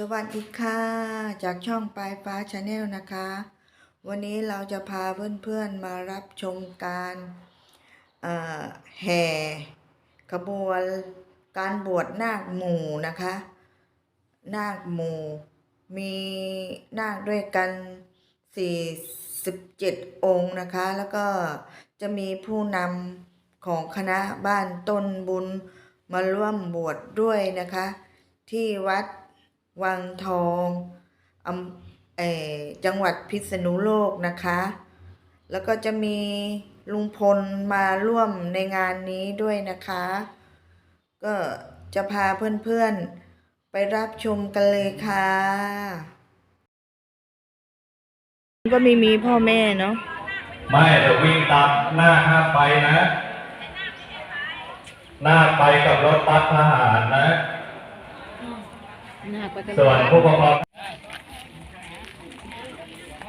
สวัสดีค่ะ จากช่องปลายฟ้าชาแนลนะคะ วันนี้เราจะพาเพื่อนๆมารับชมการแห่ขบวนการบวชนาคหมู่นะคะ นาคหมู่ มีนาคด้วยกัน 47 องค์นะคะ แล้วก็จะมีผู้นำของคณะบ้านต้นบุญมาร่วมบวชดด้วยนะคะ ที่วัด วังทองอำเออจังหวัดพิษณุโลกนะคะ แล้วก็จะมีลุงพลมาร่วมในงานนี้ด้วยนะคะ ก็จะพาเพื่อนๆไปรับชมกันเลยค่ะ ก็ไม่มีพ่อแม่เนาะไม่เดี๋ยววิ่งตามหน้าห้ามไปนะ หน้าไปกับรถบัสทหารนะหน้าก็จะ ส่วนผู้ปกครอง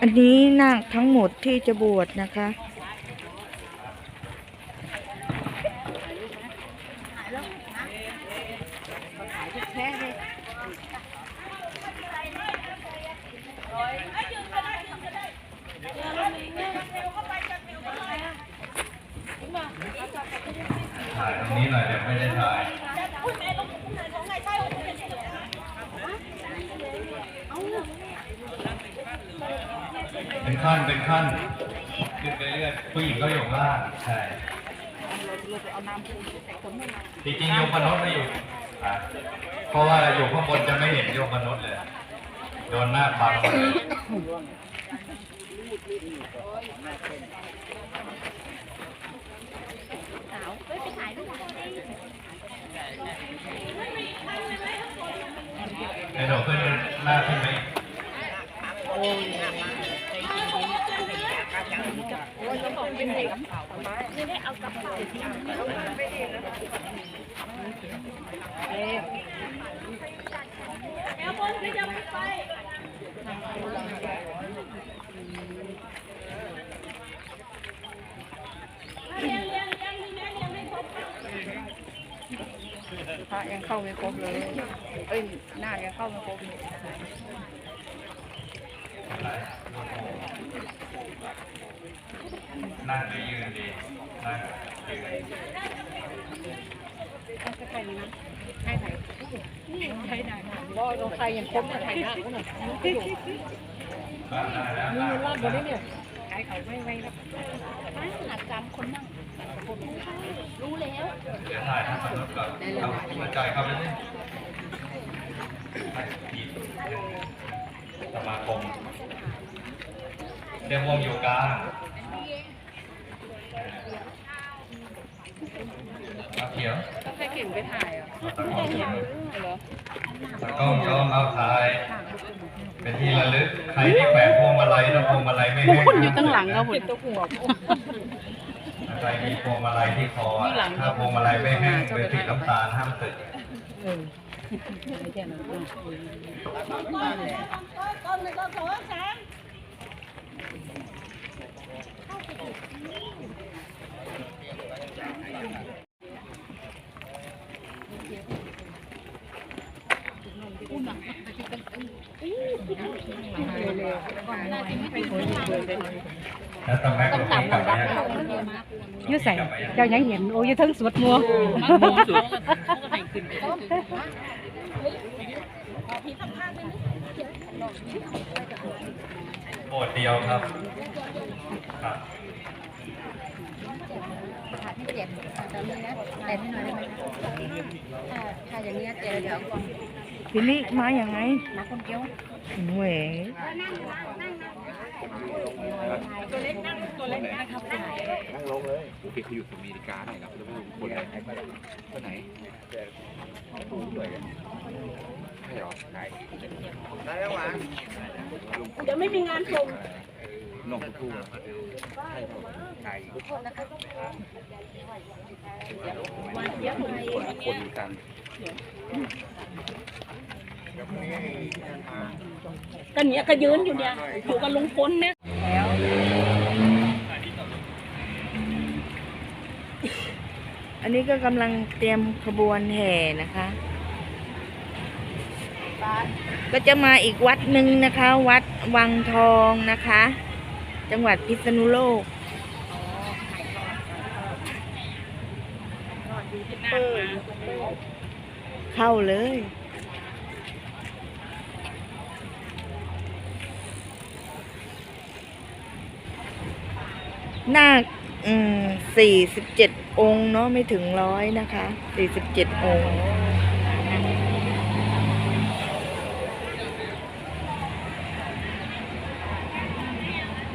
อันนี้นาคทั้งหมดที่จะบวชนะคะแค่เลยถ่ายตรงนี้หน่อยเดี๋ยวไม่ได้ถ่าย เป็นขั้นเป็นขั้นขึ้นไปเรื่อยผู้หญิงก็อยู่ข้างล่างใช่จริงๆโยมมนุษย์ไม่อยู่อะเพราะว่าอยู่ข้างบนจะไม่เห็นโยมมนุษย์เลยโดนหน้าบังเลยไอ้หนูขึ้นหน้าขึ้นไหม พระยังเข้าไม่ครบเลย เอ้ยหน้ายังเข้าไม่ครบเลย นั่งหรือยืนดีนั่งยืนใครนี่นะให้ไหนนี่ใครไหนรอรอใครยังคบเนี่ยใครหน้าก็หน่อยนี่อยู่นั่งได้แล้วนี่รอดหมดเลยเนี่ยใครเขาไม่ไว้แล้วป้าหาจำคนนั่งรู้แล้วเดี๋ยวถ่ายท่านมนุษย์ก่อนเอาหัวใจเข้าไปเลยสมาคม เรียกวงอยู่กลางเอาเขียวใครเก่งไปถ่ายอะตะกล้องเขียวเหรอตะกล้องย่อมเอาถ่าย เป็นที่ระลึก ใครที่แขวนพวงมาลัยถ้าพวงมาลัยไม่แห้งคนอยู่ตั้งหลังก็หมดตัวหัวใครมีพวงมาลัยที่คออะถ้าพวงมาลัยไม่แห้งเป็นสีน้ำตาลห้ามสึกเออไม่ใช่นะ แล้วตำแหน่งตรงนี้กลับมายังอยืใส่เจ้ายังเห็นโอ้ยทั้งสวดมัว โบสถ์เดียวครับครับขาที่เจ็บตอนนี้นะแต่นิดหน่อยได้ไหมถ้าถ้าอย่างนี้เจ็บเดี๋ยวก่อนทีนี้มาอย่างไงมาคนเดียวหน่วยนั่งลงเลยโอเคเขาอยู่อเมริกาไหนครับแล้วไม่รู้คนไหนคนไหนด้วยกันใช่หรอไหนได้แล้ววะเดี๋ยวไม่มีงานส่งน้องทูใช่ใช่คนกันก็เนี้ยก็ยืนอยู่เนี่ยอยู่กับลุงพลเนี่ยอันนี้ก็กำลังเตรียมขบวนแห่นะคะ ก็จะมาอีกวัดหนึ่งนะคะ วัด วังทองนะคะ จังหวัดพิษณุโลกเข้าเลย หน้าอืมสี่สิบเจ็ดองค์เนาะไม่ถึงร้อยนะคะ สี่สิบเจ็ดองค์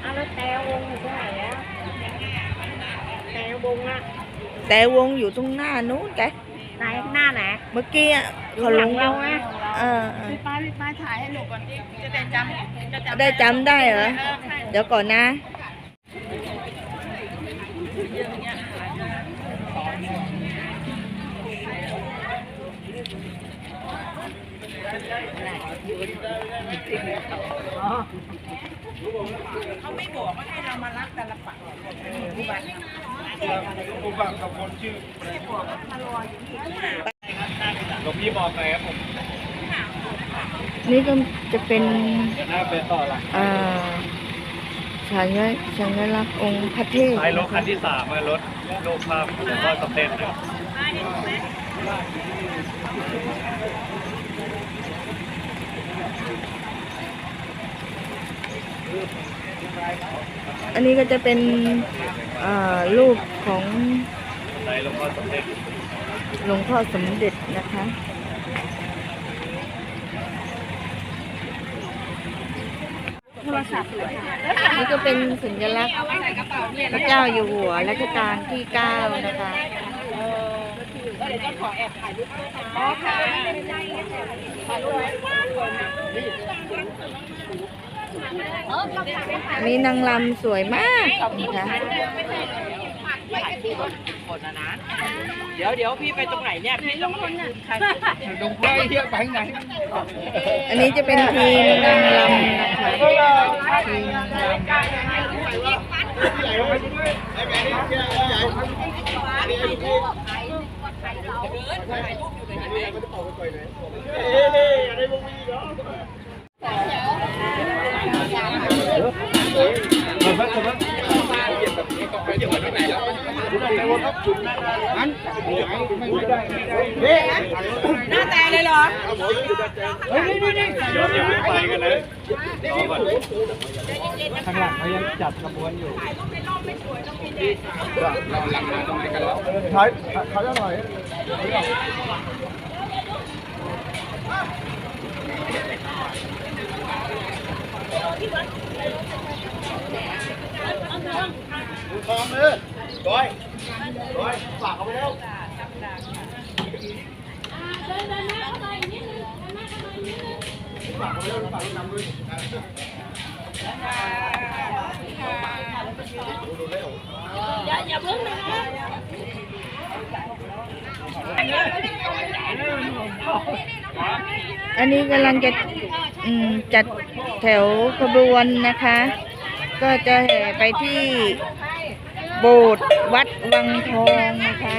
เอาแล้วแต่วงอยู่ที่ไหนอะแต่ว งอะแต่วงอยู่ตรงหน้านู้นแกไหนหน้าไหนเมื่อกี้อะเขาลงหลังเราอะเออเออพี่ป้าพี่ป้าถ่ายให้หนูก่อนดิจะได้จำจะจำได้จำได้เหรอ เดี๋ยวก่อนนะหล ผมฝากกับคนชื่อหลวงพี่บอกหน่อยครับผมนี่ก็จะเป็นหน้าเป็นต่อละอ่อสัญลักษณ์สัญลักษณ์องค์พระเทพท้รถคันที่สามอะรถโลกภาพหลวงพ่อสมเด็จนะ อันนี้ก็จะเป็นรูปของหลวงพ่อสมเด็จหลวงพ่อสมเด็จนะคะนี่ก็เป็นสัญลักษณ์พระเจ้าอยู่หัวรัชกาลที่เก้านะคะ มีนางลำสวยมากนะคะเดี๋ยวเดี๋ยวพี่ไปตรงไหนเนี่ยพี่ต้องคนเนี่ยอันนี้จะเป็นทีมนางลำนะคะทีม น้าแต่เลยเหรอเดี๋ยวอย่าเพิ่งไปกันนะรอก่อนข้างหลังเขายังจัดขบวนอยู่ อย่าอย่าเพิ่งนะอันนี้กำลังจะจัดแถวขบวนนะคะ ก็จะแห่ไปที่โบสถ์วัดวังทองนะคะ